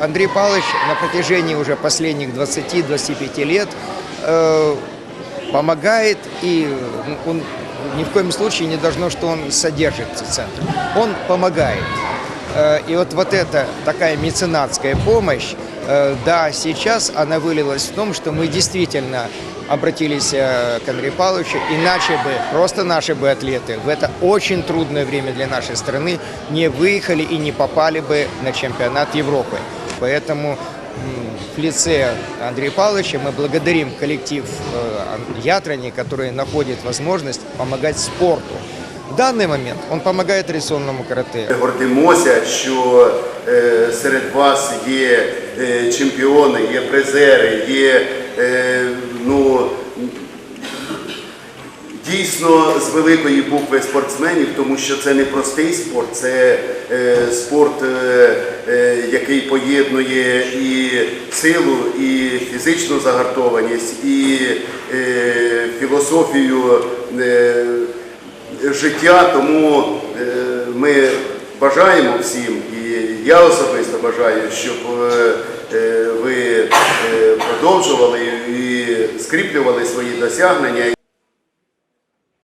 Андрей Павлович на протяжении уже последних 20-25 лет э, помогает, и ну, он ни в коем случае не должно, что он содержит центр. Он помогает. Э, и вот, вот эта такая меценатская помощь, э, да, сейчас она вылилась в том, что мы действительно обратились э, к Андрею Павловичу, иначе бы просто наши бы атлеты в это очень трудное время для нашей страны не выехали и не попали бы на чемпионат Европы. Поэтому м, в лице Андрея Павловича мы благодарим коллектив э, Ятрани, который находит возможность помогать спорту. В данный момент он помогает традиционному карате. Гордимося, що е, серед вас є е, чемпіони, є призери, є е, ну, дійсно з великої букви спортсменів, тому що це не простий спорт, це е, спорт, е, е, який поєднує і силу, і фізичну загартованість, і е, філософію. Е, життя, тому е, ми бажаємо всім, і я особисто бажаю, щоб е, ви е, продовжували і скріплювали свої досягнення.